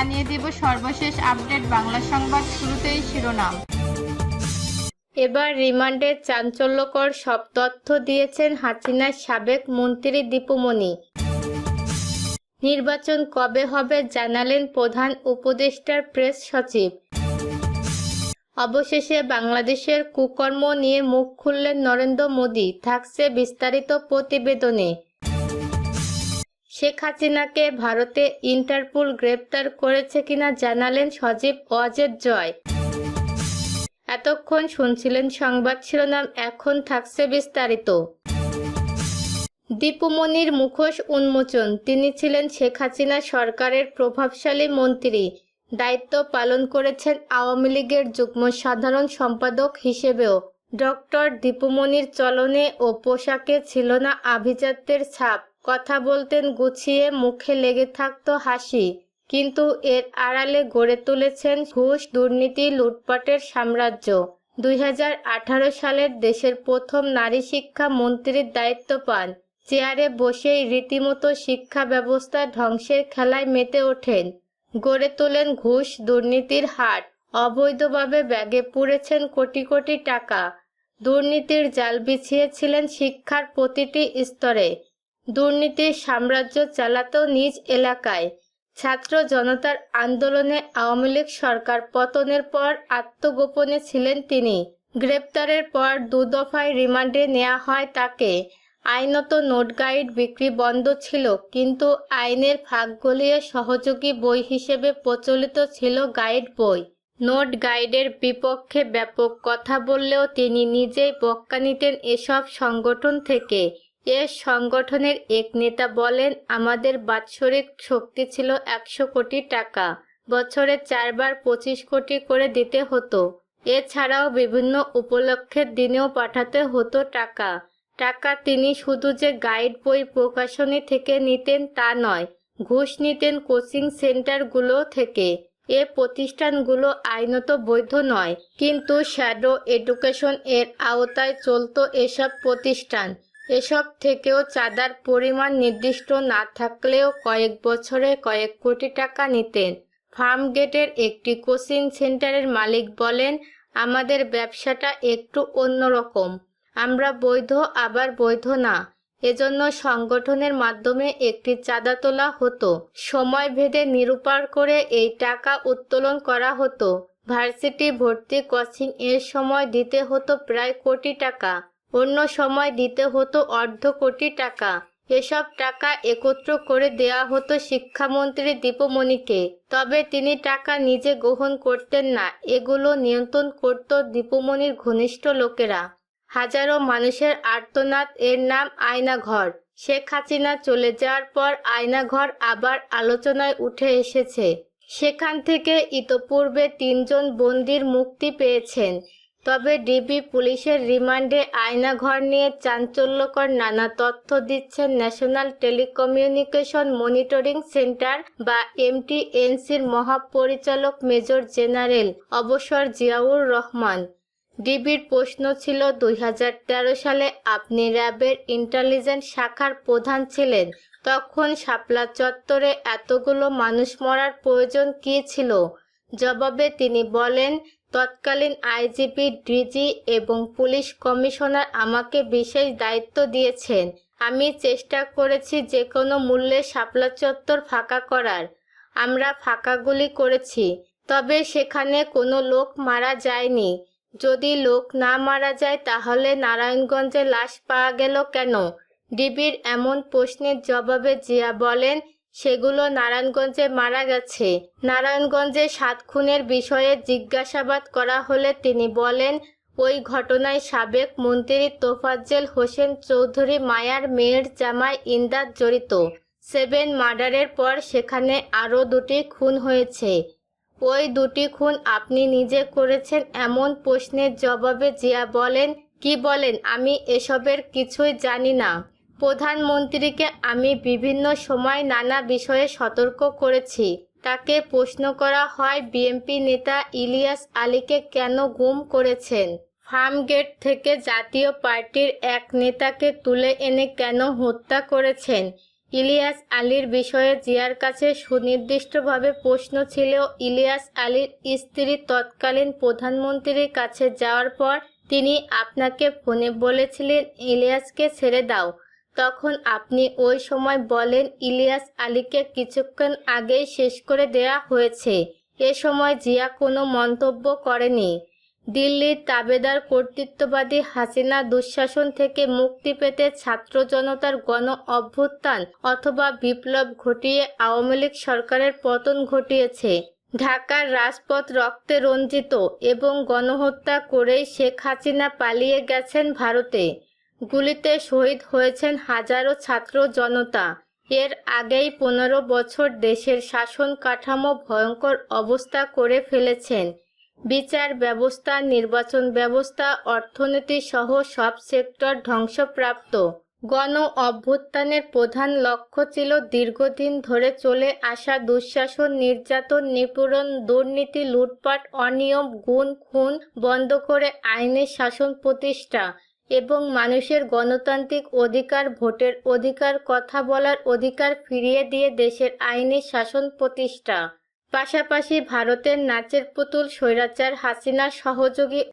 জানিয়ে দেব সর্বশেষ আপডেট বাংলা সংবাদ শুরুতেই শিরোনাম। এবার রিমান্ডে চাঞ্চল্যকর সব তথ্য দিয়েছেন হাসিনার সাবেক মন্ত্রী দীপুমণি নির্বাচন কবে হবে জানালেন প্রধান উপদেষ্টার প্রেস সচিব। অবশেষে বাংলাদেশের কুকর্ম নিয়ে মুখ খুললেন নরেন্দ্র মোদী, থাকছে বিস্তারিত প্রতিবেদনে। শেখ হাসিনাকে ভারতে ইন্টারপোল গ্রেপ্তার করেছে কিনা জানালেন সজীব ওয়াজেদ জয়। এতক্ষণ শুনছিলেন সংবাদ শিরোনাম, এখন থাকছে বিস্তারিত। দীপুমণির মুখোশ উন্মোচন, তিনি ছিলেন শেখ হাসিনা সরকারের প্রভাবশালী মন্ত্রী, দায়িত্ব পালন করেছেন আওয়ামী লীগের যুগ্ম সাধারণ সম্পাদক হিসেবেও। ডক্টর দীপুমণির চলনে ও পোশাকে ছিল না আভিজাত্যের ছাপ। কথা বলতেন গুছিয়ে মুখে লেগে থাকত হাসি। কিন্তু এর আড়ালে গড়ে তুলেছেন ঘুষ দুর্নীতি লুটপাটের সাম্রাজ্য। দুই হাজার আঠারো সালের দেশের প্রথম নারী শিক্ষা মন্ত্রীর দায়িত্ব পান, চেয়ারে বসেই রীতিমতো শিক্ষা ব্যবস্থা ধ্বংসের খেলায় মেতে ওঠেন। গড়ে তোলেন ঘুষ দুর্নীতির হাট অবৈধভাবে ব্যাগে পুড়েছেন কোটি কোটি টাকা। দুর্নীতির জাল বিছিয়েছিলেন শিক্ষার প্রতিটি স্তরে। দুর্নীতির সাম্রাজ্য চালাতো নিজ এলাকায়। ছাত্র জনতার আন্দোলনে আওয়ামী লীগ সরকার পতনের পর আত্মগোপনে ছিলেন তিনি। গ্রেপ্তারের পর দু দফায় রিমান্ডে নেওয়া হয় তাকে। আইনত নোট গাইড বিক্রি বন্ধ ছিল, কিন্তু আইনের ফাঁক গলিয়ে সহযোগী বই হিসেবে প্রচলিত ছিল গাইড বই। নোট গাইডের বিপক্ষে ব্যাপক কথা বললেও তিনি নিজেই বক্কা নিতেন এসব সংগঠন থেকে। এ সংগঠনের এক নেতা বলেন, আমাদের বাৎসরিক শক্তি ছিল একশো কোটি টাকা। বছরে চারবার পঁচিশ কোটি করে দিতে হতো। এছাড়াও বিভিন্ন উপলক্ষের দিনেও পাঠাতে হতো টাকা। টাকা তিনি শুধু যে গাইড বই প্রকাশনী থেকে নিতেন তা নয়, ঘুষ নিতেন কোচিং সেন্টারগুলো থেকে। এ প্রতিষ্ঠানগুলো আইনত বৈধ নয়, কিন্তু শ্যাডো এডুকেশন এর আওতায় চলত এসব প্রতিষ্ঠান। এসব থেকেও চাঁদার পরিমাণ নির্দিষ্ট না থাকলেও কয়েক বছরে কয়েক কোটি টাকা নিতেন। ফার্ম গেটের একটি কোচিং সেন্টারের মালিক বলেন, আমাদের ব্যবসাটা একটু অন্যরকম। আমরা বৈধ, আবার বৈধ না। এজন্য সংগঠনের মাধ্যমে একটি চাঁদা তোলা হতো। সময় ভেদে নিরূপার করে এই টাকা উত্তোলন করা হতো। ভার্সিটি ভর্তি কোচিং এর সময় দিতে হতো প্রায় কোটি টাকা। অন্য সময় দিতে হতো অর্ধ কোটি টাকা। এসব টাকা একত্র করে দেয়া হতো শিক্ষামন্ত্রী দীপমণিকে। তবে তিনি টাকা নিজে গ্রহণ করতেন না, এগুলো নিয়ন্ত্রণ করত দীপমণির ঘনিষ্ঠ লোকেরা। হাজারো মানুষের আর্তনাদ, এর নাম আয়নাঘর। শেখ হাসিনা চলে যাওয়ার পর আয়নাঘর আবার আলোচনায় উঠে এসেছে। সেখান থেকে ইতপূর্বে তিনজন বন্দির মুক্তি পেয়েছেন। তবে ডিবি পুলিশের রিমান্ডে আয়নাঘর নিয়ে চাঞ্চল্যকর নানা তথ্য দিচ্ছেন ন্যাশনাল টেলিকমিউনিকেশন মনিটরিং সেন্টার বা এমটিএনসির মহাপরিচালক মেজর জেনারেল অবসর জিয়াউর রহমান। ডিবির প্রশ্ন ছিল, দুই হাজার তেরো সালে আপনি র্যাবের ইন্টেলিজেন্স শাখার প্রধান ছিলেন। তখন শাপলা চত্বরে এতগুলো মানুষ মরার প্রয়োজন কী ছিল? জবাবে তিনি বলেন, তৎকালীন আইজিপি, ডিজি এবং পুলিশ কমিশনার আমাকে বিশেষ দায়িত্ব দিয়েছেন। আমি চেষ্টা করেছি যে কোনো মূল্যে শাপলা চত্বর ফাঁকা করার। আমরা ফাঁকাগুলি করেছি, তবে সেখানে কোনো লোক মারা যায়নি। যদি লোক না মারা যায়, তাহলে নারায়ণগঞ্জে লাশ পাওয়া গেল কেন? ডিবির এমন প্রশ্নের জবাবে জিয়া বলেন সেগুলো নারায়ণগঞ্জে মারা গেছে। নারায়ণগঞ্জে সাত খুনের বিষয়ে জিজ্ঞাসাবাদ করা হলে তিনি বলেন, ওই ঘটনায় সাবেক মন্ত্রী তোফাজ্জেল হোসেন চৌধুরী মায়ার মেয়ের জামাই ইন্দাদ জড়িত। সেভেন মার্ডারের পর সেখানে আরও দুটি খুন হয়েছে। ওই দুটি খুন আপনি নিজে করেছেন এমন প্রশ্নের জবাবে জিয়া বলেন, কি বলেন? আমি এসবের কিছুই জানি না। প্রধানমন্ত্রীকে আমি বিভিন্ন সময় নানা বিষয়ে সতর্ক করেছি। তাকে প্রশ্ন করা হয়, বিএনপি নেতা ইলিয়াস আলীকে কেন গুম করেছেন? ফার্মগেট থেকে জাতীয় পার্টির এক নেতাকে তুলে এনে কেন হত্যা করেছেন? ইলিয়াস আলীর বিষয়ে জিয়ার কাছে সুনির্দিষ্টভাবে প্রশ্ন ছিল, ইলিয়াস আলীর স্ত্রী তৎকালীন প্রধানমন্ত্রীর কাছে যাওয়ার পর তিনি আপনাকে ফোনে বলেছিলেন, ইলিয়াসকে ছেড়ে দাও তখন আপনি ওই সময় বলেন, ইলিয়াস আলীকে কিছুক্ষণ আগেই শেষ করে দেয়া হয়েছে। এ সময় জিয়া কোনো মন্তব্য করেনি। দিল্লির তাবেদার কর্তৃত্ববাদী হাসিনা দুঃশাসন থেকে মুক্তি পেতে ছাত্র জনতার গণ অভ্যুত্থান অথবা বিপ্লব ঘটিয়ে আওয়ামী লীগ সরকারের পতন ঘটিয়েছে। ঢাকার রাজপথ রক্তে রঞ্জিত এবং গণহত্যা করেই শেখ হাসিনা পালিয়ে গেছেন ভারতে। গুলিতে শহীদ হয়েছেন হাজারো ছাত্র জনতা। এর আগেই পনেরো বছর দেশের শাসন কাঠামো ভয়ঙ্কর অবস্থা করে ফেলেছেন। বিচার ব্যবস্থা, নির্বাচন ব্যবস্থা, অর্থনীতি সহ সব সেক্টর ধ্বংসপ্রাপ্ত। গণ অভ্যুত্থানের প্রধান লক্ষ্য ছিল দীর্ঘদিন ধরে চলে আসা দুঃশাসন, নির্যাতন, নিপীড়ন, দুর্নীতি, লুটপাট, অনিয়ম গুণ খুন বন্ধ করে আইনের শাসন প্রতিষ্ঠা। এবং মানুষের গণতান্ত্রিক অধিকার, ভোটের অধিকার, কথা বলার অধিকার ফিরিয়ে দিয়ে দেশের আইনি শাসন প্রতিষ্ঠা। পাশাপাশি ভারতের নাচের পুতুল স্বৈরাচার হাসিনার সহযোগী